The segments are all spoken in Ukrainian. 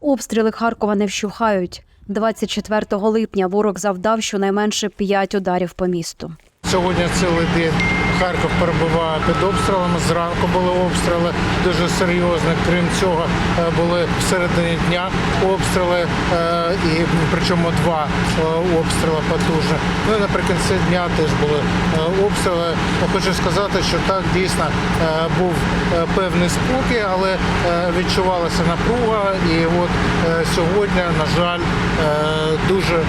Обстріли Харкова не вщухають. 24 липня ворог завдав щонайменше п'ять ударів по місту. Сьогодні цілий день Харків перебуває під обстрілами. Зранку були обстріли дуже серйозні. Крім цього, е, були в середині дня обстріли, е, і причому два е, обстріли потужні. Ну і наприкінці дня теж були обстріли. Я Хочу сказати, що так дійсно е, був е, певний спокій, але е, відчувалася напруга. І от сьогодні, на жаль, дуже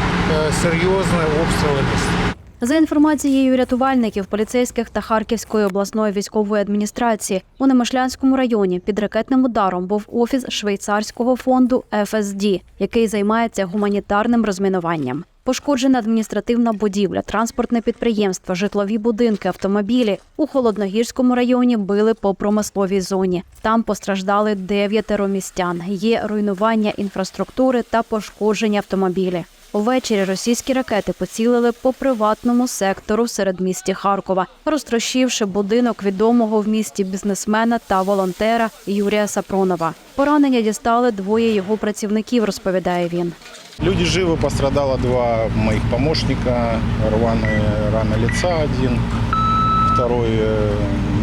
серйозні обстріли міста. За інформацією рятувальників, поліцейських та Харківської обласної військової адміністрації, у Немишлянському районі під ракетним ударом був офіс швейцарського фонду FSD, який займається гуманітарним розмінуванням. Пошкоджена адміністративна будівля, транспортне підприємство, житлові будинки, автомобілі у холодногірському районі били по промисловій зоні. Там постраждали дев'ятеро містян. Є руйнування інфраструктури та пошкоджені автомобілі. Увечері російські ракети поцілили по приватному сектору серед місті Харкова, розтрощивши будинок відомого в місті бізнесмена та волонтера Юрія Сапронова. Поранення дістали двоє його працівників, розповідає він. Люди живы, пострадало два моих помощника, рваные раны лица один, второй э,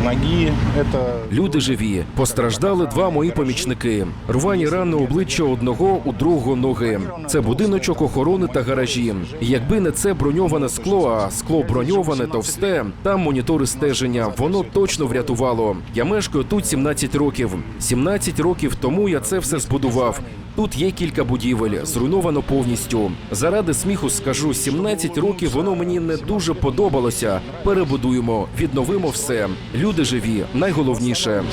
ноги. Это Люди живі. Постраждали два мої помічники. Рвані рани обличчя одного, у другого ноги. Це будиночок охорони та гаражі. Якби не це броньоване скло, а скло броньоване товсте, там монітори стеження. Воно точно врятувало. Я мешкаю тут 17 років. 17 років тому я це все збудував. Тут є кілька будівель, зруйновано повністю. Заради сміху скажу, 17 років воно мені не дуже подобалося. Перебудуємо, відновимо все. Люди живі, найголовніше.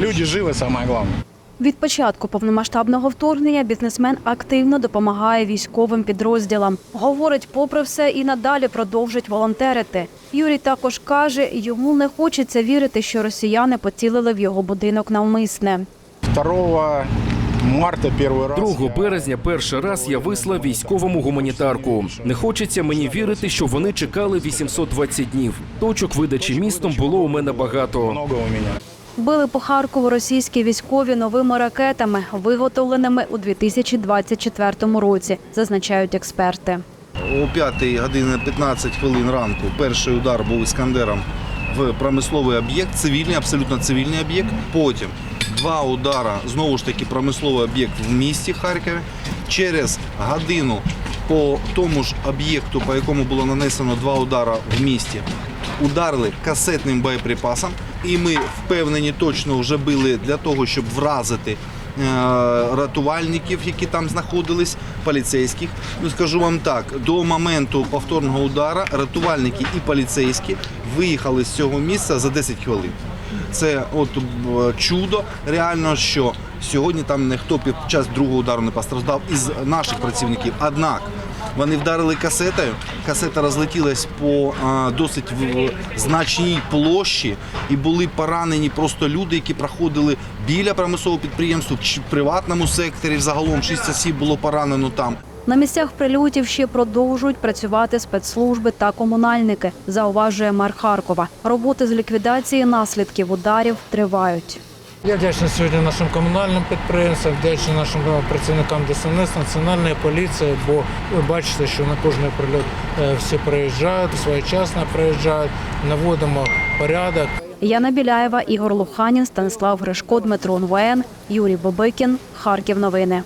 люди живы, самое главное. Від початку повномасштабного вторгнення бізнесмен активно допомагає військовим підрозділам. Говорить, попри все, і надалі продовжить волонтерити. Юрій також каже, йому не хочеться вірити, що росіяни поцілили в його будинок навмисне. 2 марта первый раз. 2 березня перший раз я вислав військовому гуманітарку. Не хочеться мені вірити, що вони чекали 820 днів. Точок видачі містом було у мене багато. Били по Харкову російські військові новими ракетами, виготовленими у 2024 році, зазначають експерти. О 5 годині 15 хвилин ранку перший удар був іскандером в промисловий об'єкт, цивільний, абсолютно цивільний об'єкт. Потім два удара, знову ж таки, промисловий об'єкт в місті Харкові. Через годину по тому ж об'єкту, по якому було нанесено два удара в місті, ударили касетним боєприпасом. І ми впевнені точно вже били для того, щоб вразити е, рятувальників, які там знаходились, поліцейських. Ну скажу вам так: до моменту повторного удара рятувальники і поліцейські виїхали з цього місця за 10 хвилин. Це от е, чудо, реально, що сьогодні там ніхто під час другого удару не постраждав із наших працівників. Однак вони вдарили касетою, касета розлетілась по а, досить в- значній площі, і були поранені просто люди, які проходили біля промислового підприємства, чи в приватному секторі. Загалом 6 осіб було поранено там. На місцях прильотів ще продовжують працювати спецслужби та комунальники, зауважує мер Харкова. Роботи з ліквідації наслідків ударів тривають. Я вдячний сьогодні нашим комунальним підприємствам, вдячний нашим працівникам ДСНС, Національної поліції, бо ви бачите, що на кожний прильот е, всі приїжджають, своєчасно приїжджають, наводимо порядок. Яна Біляєва, Ігор Луханін, Станислав Гришко, Дмитро НВН, Юрій Бобикін. Харків. Новини.